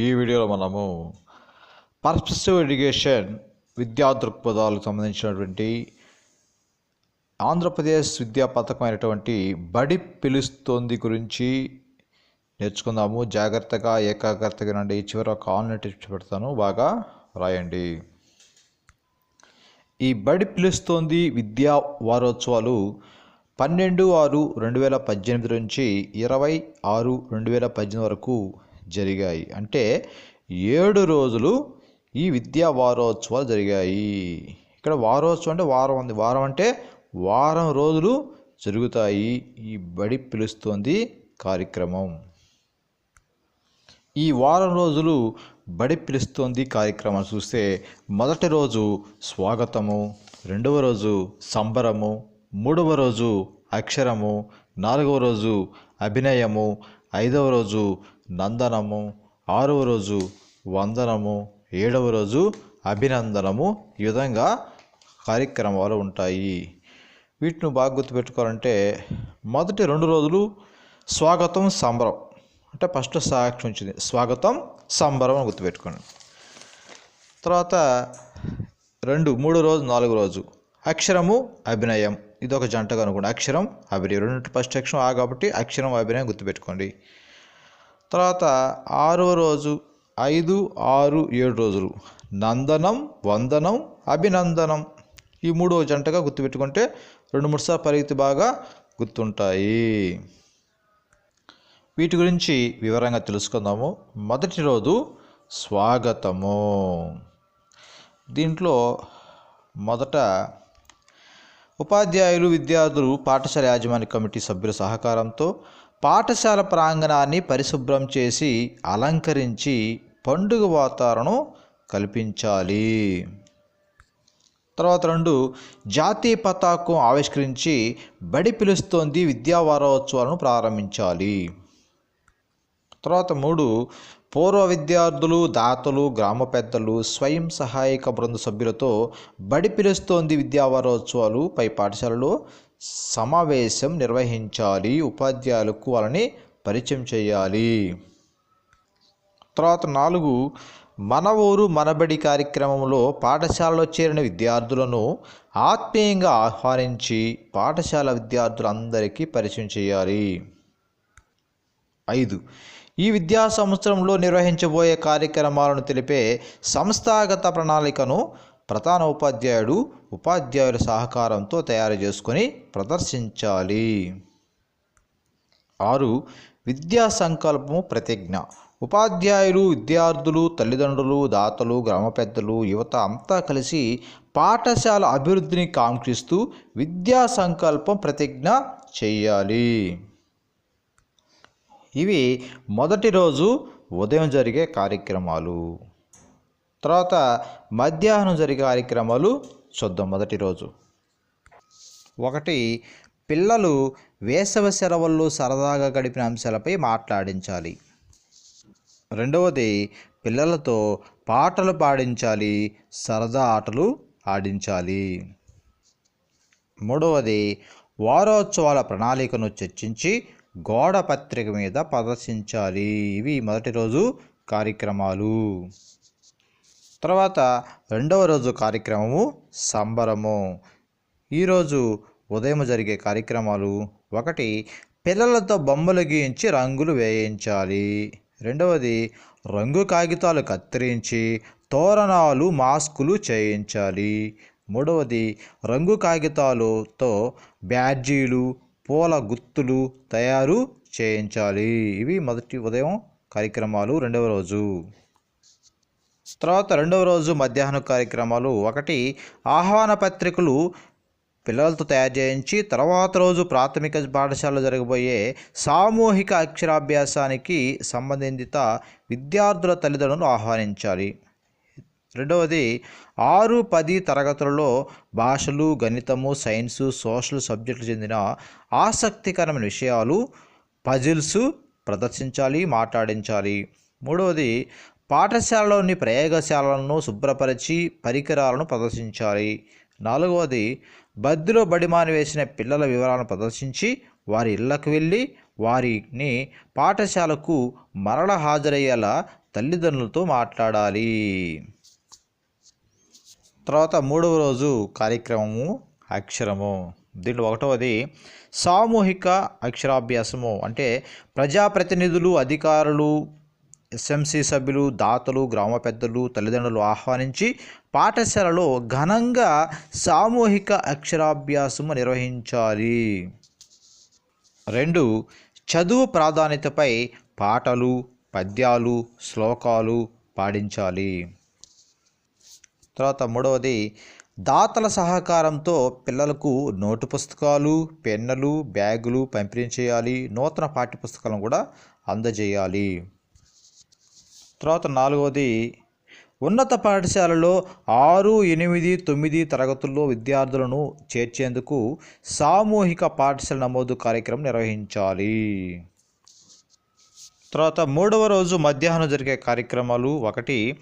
ఈ వీడియోలో మనము పర్స్పెక్టివ్ ఎడ్యుకేషన్ విద్యా దృక్పథాలకు సంబంధించినటువంటి ఆంధ్రప్రదేశ్ విద్యా పథకం అయినటువంటి బడి పిలుస్తోంది గురించి నేర్చుకుందాము. జాగ్రత్తగా ఏకాగ్రతగా నండి చివరి ఒక ఆన్లైన్ టిప్స్ పెడతాను. బాగా రాయండి. ఈ బడి పిలుస్తోంది విద్యా వారోత్సవాలు పన్నెండు ఆరు రెండు వేల పద్దెనిమిది నుంచి ఇరవై ఆరు రెండు వేల పద్దెనిమిది వరకు జరిగాయి. అంటే ఏడు రోజులు ఈ విద్యా వారోత్సవాలు జరిగాయి. ఇక్కడ వారోత్సవం అంటే వారం ఉంది. వారం అంటే వారం రోజులు జరుగుతాయి. ఈ బడి పిలుస్తోంది కార్యక్రమం. ఈ వారం రోజులు బడి పిలుస్తోంది కార్యక్రమం. చూస్తే మొదటి రోజు స్వాగతము రెండవ రోజు సంబరము మూడవ రోజు అక్షరము నాలుగవ రోజు అభినయము ఐదవ రోజు నందనము. ఆరవ రోజు వందనము. ఏడవ రోజు అభినందనము. ఈ విధంగా కార్యక్రమాలు ఉంటాయి. వీటిని బాగా గుర్తుపెట్టుకోవాలంటే మొదటి రెండు రోజులు స్వాగతం సంబరం. అంటే ఫస్ట్ సాక్షి ఉంచింది. స్వాగతం సంబరం అని గుర్తుపెట్టుకోండి. తర్వాత రెండు మూడు రోజు నాలుగు రోజు. అక్షరము అభినయం. ఇది ఒక జంటగా అనుకోండి. అక్షరం అభినయం. రెండు ఫస్ట్ అక్షరం ఆ కాబట్టి అక్షరం అభినయం గుర్తుపెట్టుకోండి. తర్వాత ఆరో రోజు ఐదు ఆరు ఏడు రోజులు. నందనం వందనం అభినందనం. ఈ మూడో జంటగా గుర్తుపెట్టుకుంటే రెండు మూడు సార్లు పరిగెత్తి బాగా గుర్తుంటాయి. వీటి గురించి వివరంగా తెలుసుకుందాము. మొదటి రోజు స్వాగతము. దీంట్లో మొదట ఉపాధ్యాయులు విద్యార్థులు పాఠశాల యాజమాన్య కమిటీ సభ్యుల సహకారంతో పాఠశాల ప్రాంగణాన్ని పరిశుభ్రం చేసి అలంకరించి పండుగ వాతావరణం కల్పించాలి. తర్వాత రెండు జాతీయ పతాకం ఆవిష్కరించి బడి పిలుస్తోంది విద్యా వారోత్సవాలను ప్రారంభించాలి. తర్వాత మూడు పూర్వ విద్యార్థులు దాతలు గ్రామ పెద్దలు స్వయం సహాయక బృంద సభ్యులతో బడి పిలుస్తోంది విద్యా వారోత్సవాలు పై పాఠశాలలో సమావేశం నిర్వహించాలి. ఉపాధ్యాయులకు వాళ్ళని పరిచయం చేయాలి. తర్వాత నాలుగు మన ఊరు మనబడి కార్యక్రమంలో పాఠశాలలో చేరిన విద్యార్థులను ఆత్మీయంగా ఆహ్వానించి పాఠశాల విద్యార్థులందరికీ పరిచయం చేయాలి. ఐదు ఈ విద్యా సంవత్సరంలో నిర్వహించబోయే కార్యక్రమాలను తెలిపే సంస్థాగత ప్రణాళికను ప్రధాన ఉపాధ్యాయుడు ఉపాధ్యాయుల సహకారంతో తయారు చేసుకొని ప్రదర్శించాలి. ఆరు విద్యా సంకల్పము ప్రతిజ్ఞ. ఉపాధ్యాయులు విద్యార్థులు తల్లిదండ్రులు దాతలు గ్రామ పెద్దలు యువత అంతా కలిసి పాఠశాల అభివృద్ధిని కాంక్షిస్తూ విద్యా సంకల్పం ప్రతిజ్ఞ చేయాలి. ఇవి మొదటి రోజు ఉదయం జరిగే కార్యక్రమాలు. తర్వాత మధ్యాహ్నం జరిగే కార్యక్రమాలు చూద్దాం మొదటి రోజు. ఒకటి పిల్లలు వేసవి సెలవుల్లో సరదాగా గడిపిన అంశాలపై మాట్లాడించాలి. రెండవది పిల్లలతో పాటలు పాడించాలి సరదా ఆటలు ఆడించాలి. మూడవది వారోత్సవాల ప్రణాళికను చర్చించి గోడ పత్రిక మీద ప్రదర్శించాలి. ఇవి మొదటి రోజు కార్యక్రమాలు. తర్వాత రెండవ రోజు కార్యక్రమము సంబరము. ఈరోజు ఉదయం జరిగే కార్యక్రమాలు ఒకటి పిల్లలతో బొమ్మలు గీయించి రంగులు వేయించాలి. రెండవది రంగు కాగితాలు కత్తిరించి తోరణాలు మాస్కులు చేయించాలి. మూడవది రంగు కాగితాలతో బ్యాడ్జీలు పూల గుత్తులు తయారు చేయించాలి. ఇవి మొదటి ఉదయం కార్యక్రమాలు రెండవ రోజు. తర్వాత రెండవ రోజు మధ్యాహ్న కార్యక్రమాలు. ఒకటి ఆహ్వాన పత్రికలు పిల్లలతో తయారు చేయించి తర్వాత రోజు ప్రాథమిక పాఠశాలలో జరగబోయే సామూహిక అక్షరాభ్యాసానికి సంబంధిత విద్యార్థుల తల్లిదండ్రులను ఆహ్వానించాలి. రెండవది ఆరు పది తరగతులలో భాషలు గణితము సైన్సు సోషల్ సబ్జెక్టులు చెందిన ఆసక్తికరమైన విషయాలు పజిల్స్ ప్రదర్శించాలి మాట్లాడించాలి. మూడవది పాఠశాలలోని ప్రయోగశాలలను శుభ్రపరిచి పరికరాలను ప్రదర్శించాలి. నాలుగవది బద్దిలో బడిమాని వేసిన పిల్లల వివరాలను ప్రదర్శించి వారి ఇళ్ళకు వెళ్ళి వారిని పాఠశాలకు మరల హాజరయ్యేలా తల్లిదండ్రులతో మాట్లాడాలి. తర్వాత మూడవ రోజు కార్యక్రమము అక్షరము. దీంట్లో ఒకటవది సామూహిక అక్షరాభ్యాసము. అంటే ప్రజాప్రతినిధులు అధికారులు ఎస్ఎంసీ సభ్యులు దాతలు గ్రామ పెద్దలు తల్లిదండ్రులు ఆహ్వానించి పాఠశాలలో ఘనంగా సామూహిక అక్షరాభ్యాసము నిర్వహించాలి. రెండు చదువు ప్రాధాన్యతపై పాటలు పద్యాలు శ్లోకాలు పాడించాలి. తర్వాత మూడవది దాతల సహకారంతో పిల్లలకు నోటు పుస్తకాలు పెన్నులు బ్యాగులు పంపిణీ చేయాలి. నూతన పాఠ్యపుస్తకాలను కూడా అందజేయాలి. తర్వాత నాలుగవది. ఉన్నత పాఠశాలలో ఆరు ఎనిమిది తొమ్మిది తరగతుల్లో విద్యార్థులను చేర్చేందుకు సామూహిక పాఠశాల నమోదు కార్యక్రమం నిర్వహించాలి. తర్వాత మూడవ రోజు మధ్యాహ్నం జరిగే కార్యక్రమాలు ఒకటి.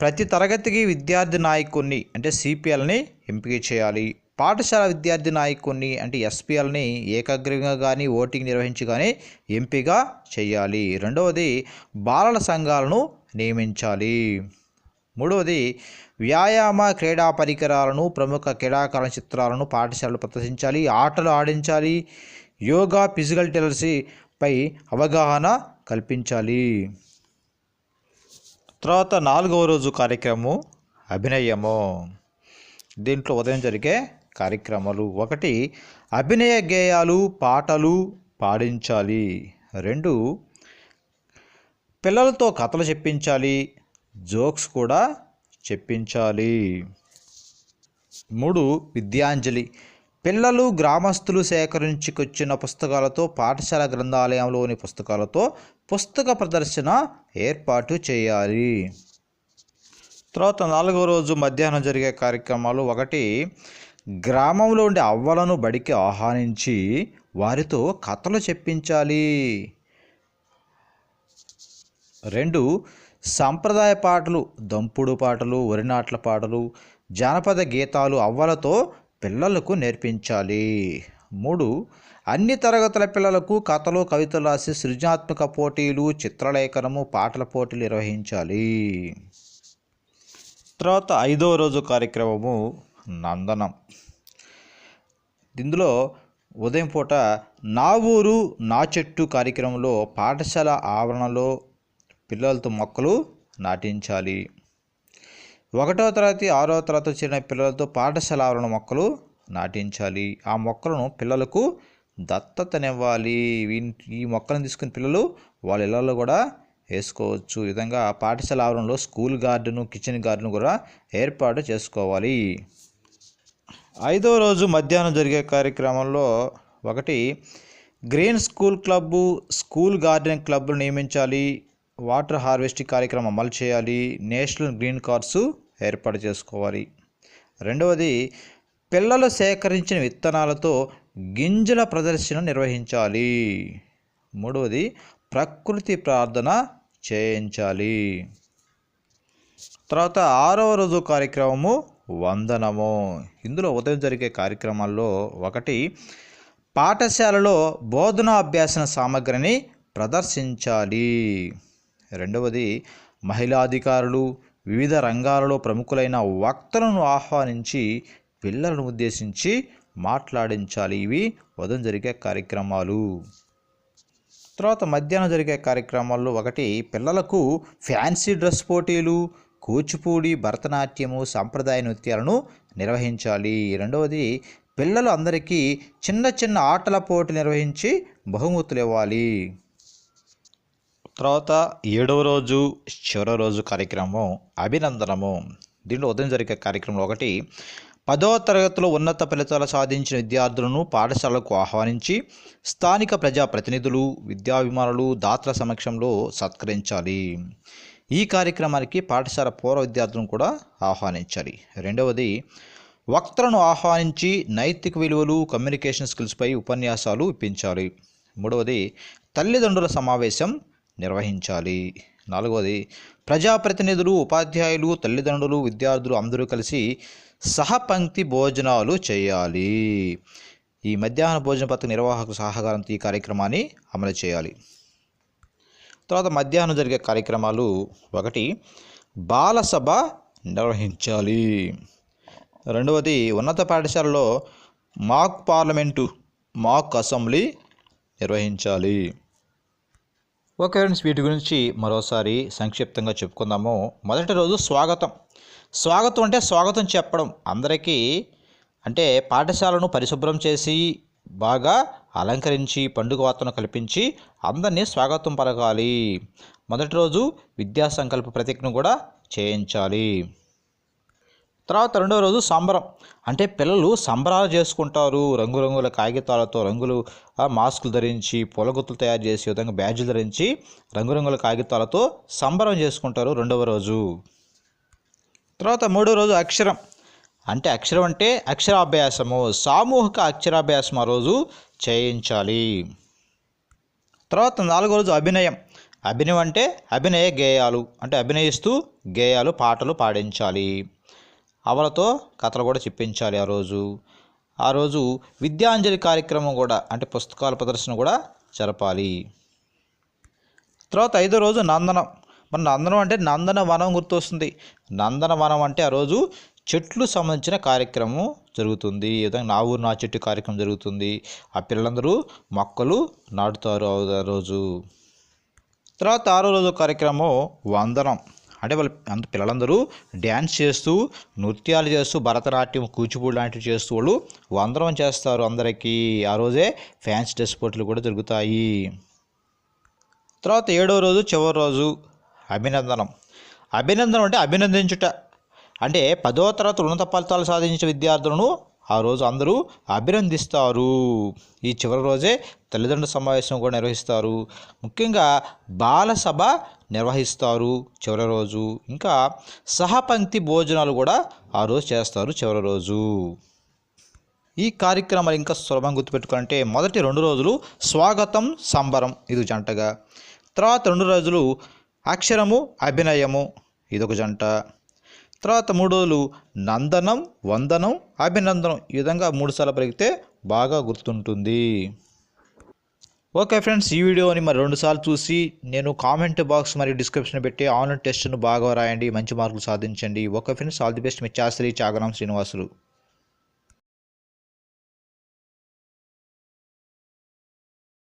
ప్రతి తరగతికి విద్యార్థి నాయకుడిని అంటే సిపిఎల్ని ఎంపిక చేయాలి. పాఠశాల విద్యార్థి నాయకుడిని అంటే ఎస్పీఎల్ని ఏకగ్రీవంగా కానీ ఓటింగ్ నిర్వహించి కానీ ఎంపిక చేయాలి. రెండవది బాలల సంఘాలను నియమించాలి. మూడవది వ్యాయామ క్రీడా పరికరాలను ప్రముఖ క్రీడాకారుల చిత్రాలను పాఠశాలలు ప్రదర్శించాలి ఆటలు ఆడించాలి యోగా ఫిజికల్ టెలసీపై అవగాహన కల్పించాలి. తర్వాత నాలుగవ రోజు కార్యక్రమం అభినయము. దీంట్లో ఉదయం జరిగే కార్యక్రమాలు. ఒకటి అభినయ గేయాలు పాటలు పాడించాలి. రెండు పిల్లలతో కథలు చెప్పించాలి. జోక్స్ కూడా చెప్పించాలి. మూడు విద్యాంజలి. పిల్లలు గ్రామస్తులు సేకరించుకొచ్చిన పుస్తకాలతో పాఠశాల గ్రంథాలయంలోని పుస్తకాలతో పుస్తక ప్రదర్శన ఏర్పాటు చేయాలి. తర్వాత నాలుగో రోజు మధ్యాహ్నం జరిగే కార్యక్రమాలు. ఒకటి గ్రామంలో ఉండే అవ్వలను బడికి ఆహ్వానించి వారితో కథలు చెప్పించాలి. రెండు సాంప్రదాయ పాటలు దంపుడు పాటలు వరినాట్ల పాటలు జానపద గీతాలు అవ్వలతో పిల్లలకు నేర్పించాలి. మూడు అన్ని తరగతుల పిల్లలకు కథలు కవితలు రాసి సృజనాత్మక పోటీలు చిత్రలేఖనము పాటల పోటీలు నిర్వహించాలి. తర్వాత ఐదవ రోజు కార్యక్రమము నందనం. ఇందులో ఉదయం పూట నా ఊరు నా చెట్టు కార్యక్రమంలో పాఠశాల ఆవరణలో పిల్లలతో మొక్కలు నాటించాలి. ఒకటవ తరగతి ఆరవ తరగతి చేరిన పిల్లలతో పాఠశాల ఆవరణ మొక్కలు నాటించాలి. ఆ మొక్కలను పిల్లలకు దత్తతనివ్వాలి. ఈ మొక్కలను తీసుకుని పిల్లలు వాళ్ళ ఇళ్ళల్లో కూడా వేసుకోవచ్చు. ఈ విధంగా పాఠశాల ఆవరణలో స్కూల్ గార్డెను కిచెన్ గార్డెను కూడా ఏర్పాటు చేసుకోవాలి. ఐదవ రోజు మధ్యాహ్నం జరిగే కార్యక్రమంలో ఒకటి green school club school garden క్లబ్ను నియమించాలి వాటర్ హార్వెస్టింగ్ కార్యక్రమం అమలు చేయాలి నేషనల్ గ్రీన్ కార్డ్స్ ఏర్పాటు చేసుకోవాలి. రెండవది పిల్లలు సేకరించిన విత్తనాలతో గింజల ప్రదర్శన నిర్వహించాలి. మూడవది ప్రకృతి ప్రార్థన చేయించాలి. తర్వాత ఆరవ రోజు కార్యక్రమము వందనము. ఇందులో ఉదయం జరిగే కార్యక్రమాల్లో ఒకటి పాఠశాలలో బోధనా అభ్యాసన సామగ్రిని ప్రదర్శించాలి. రెండవది మహిళాధికారులు వివిధ రంగాలలో ప్రముఖులైన వక్తలను ఆహ్వానించి పిల్లలను ఉద్దేశించి మాట్లాడించాలి. ఇవి ఉదయం జరిగే కార్యక్రమాలు. తర్వాత మధ్యాహ్నం జరిగే కార్యక్రమాల్లో ఒకటి పిల్లలకు ఫ్యాన్సీ డ్రెస్ పోటీలు కూచిపూడి భరతనాట్యము సాంప్రదాయ నృత్యాలను నిర్వహించాలి. రెండవది పిల్లలు అందరికీ చిన్న చిన్న ఆటల పోటీ నిర్వహించి బహుమతులు ఇవ్వాలి. తర్వాత ఏడవ రోజు చివరి రోజు కార్యక్రమం అభినందనము. దీంట్లో ఉదయం జరిగే కార్యక్రమం ఒకటి పదవ తరగతిలో ఉన్నత ఫలితాలు సాధించిన విద్యార్థులను పాఠశాలకు ఆహ్వానించి స్థానిక ప్రజాప్రతినిధులు విద్యాభిమానులు దాతల సమక్షంలో సత్కరించాలి. ఈ కార్యక్రమానికి పాఠశాల పూర్వ విద్యార్థులను కూడా ఆహ్వానించాలి రెండవది వక్తలను ఆహ్వానించి నైతిక విలువలు కమ్యూనికేషన్ స్కిల్స్పై ఉపన్యాసాలు ఇప్పించాలి. మూడవది తల్లిదండ్రుల సమావేశం నిర్వహించాలి. నాలుగవది ప్రజాప్రతినిధులు ఉపాధ్యాయులు తల్లిదండ్రులు విద్యార్థులు అందరూ కలిసి సహపంక్తి భోజనాలు చేయాలి. ఈ మధ్యాహ్న భోజన పథక నిర్వాహక సహకారంతో ఈ కార్యక్రమాన్ని అమలు చేయాలి. తర్వాత మధ్యాహ్నం జరిగే కార్యక్రమాలు. ఒకటి బాలసభ నిర్వహించాలి. రెండవది ఉన్నత పాఠశాలలో మాక్ పార్లమెంటు మాక్ అసెంబ్లీ నిర్వహించాలి. ఓకే ఫ్రెండ్స్ వీటి గురించి మరోసారి సంక్షిప్తంగా చెప్పుకుందాము. మొదటి రోజు స్వాగతం. స్వాగతం అంటే స్వాగతం చెప్పడం. అందరికీ అంటే పాఠశాలను పరిశుభ్రం చేసి బాగా అలంకరించి పండుగ వాతావరణం కల్పించి అందరినీ స్వాగతం పలకాలి. మొదటి రోజు విద్యా సంకల్ప ప్రతిజ్ఞ కూడా చేయించాలి. తర్వాత రెండవ రోజు సంబరం. అంటే పిల్లలు సంబరాలు చేసుకుంటారు. రంగురంగుల కాగితాలతో రంగులు మాస్కులు ధరించి పొలగుత్తులు తయారు చేసే విధంగా బ్యాడ్జులు ధరించి రంగురంగుల కాగితాలతో సంబరం చేసుకుంటారు రెండవ రోజు. తర్వాత మూడో రోజు అక్షరం. అంటే అక్షరం అంటే అక్షరాభ్యాసము సామూహిక అక్షరాభ్యాసం ఆ రోజు చేయించాలి. తర్వాత నాలుగో రోజు అభినయం. అభినయం అంటే అభినయ గేయాలు అంటే అభినయిస్తూ గేయాలు పాటలు పాడించాలి. అవలతో కథలు కూడా చెప్పించాలి ఆ రోజు. ఆ రోజు విద్యాంజలి కార్యక్రమం కూడా అంటే పుస్తకాల ప్రదర్శన కూడా జరపాలి. తర్వాత ఐదో రోజు నందనం. మన నందనం అంటే నందన వనం గుర్తొస్తుంది. నందన వనం అంటే ఆ రోజు చెట్లు సంబంధించిన కార్యక్రమం జరుగుతుంది. విధంగా నా ఊరు నా చెట్టు కార్యక్రమం జరుగుతుంది. ఆ పిల్లలందరూ మొక్కలు నాటుతారు ఆ రోజు. తర్వాత ఆరో రోజు కార్యక్రమం వందనం. అంటే వాళ్ళ అంత పిల్లలందరూ డ్యాన్స్ చేస్తూ నృత్యాలు చేస్తూ భరతనాట్యం కూచిపూడి లాంటివి చేస్తూ వాళ్ళు వందనం చేస్తారు అందరికీ. ఆ రోజే ఫ్యాన్స్ డ్రెస్ పోటీలు కూడా జరుగుతాయి. తర్వాత ఏడో రోజు చివరి రోజు అభినందనం. అభినందనం అంటే అభినందించుట. అంటే పదో తరగతి ఉన్నత ఫలితాలు సాధించిన విద్యార్థులను ఆ రోజు అందరూ అభినందిస్తారు. ఈ చివరి రోజే తల్లిదండ్రుల సమావేశం కూడా నిర్వహిస్తారు. ముఖ్యంగా బాలసభ నిర్వహిస్తారు చివరి రోజు. ఇంకా సహపంక్తి భోజనాలు కూడా ఆ రోజు చేస్తారు చివరి రోజు. ఈ కార్యక్రమాలు ఇంకా సులభంగా గుర్తుపెట్టుకోవాలంటే మొదటి రెండు రోజులు స్వాగతం సంబరం ఇది జంటగా. తర్వాత రెండు రోజులు అక్షరము అభినయము ఇదొక జంట. తర్వాత మూడు రోజులు నందనం వందనం అభినందనం ఈ విధంగా మూడు సార్లు పలికితే బాగా గుర్తుంటుంది. ఓకే ఫ్రెండ్స్ ఈ వీడియోని మరి రెండుసార్లు చూసి నేను కామెంట్ బాక్స్ మరియు డిస్క్రిప్షన్ పెట్టి ఆన్లైన్ టెస్ట్ను బాగా రాయండి మంచి మార్కులు సాధించండి. Okay friends all the best. Me Shastri Chagaram Srinivasulu.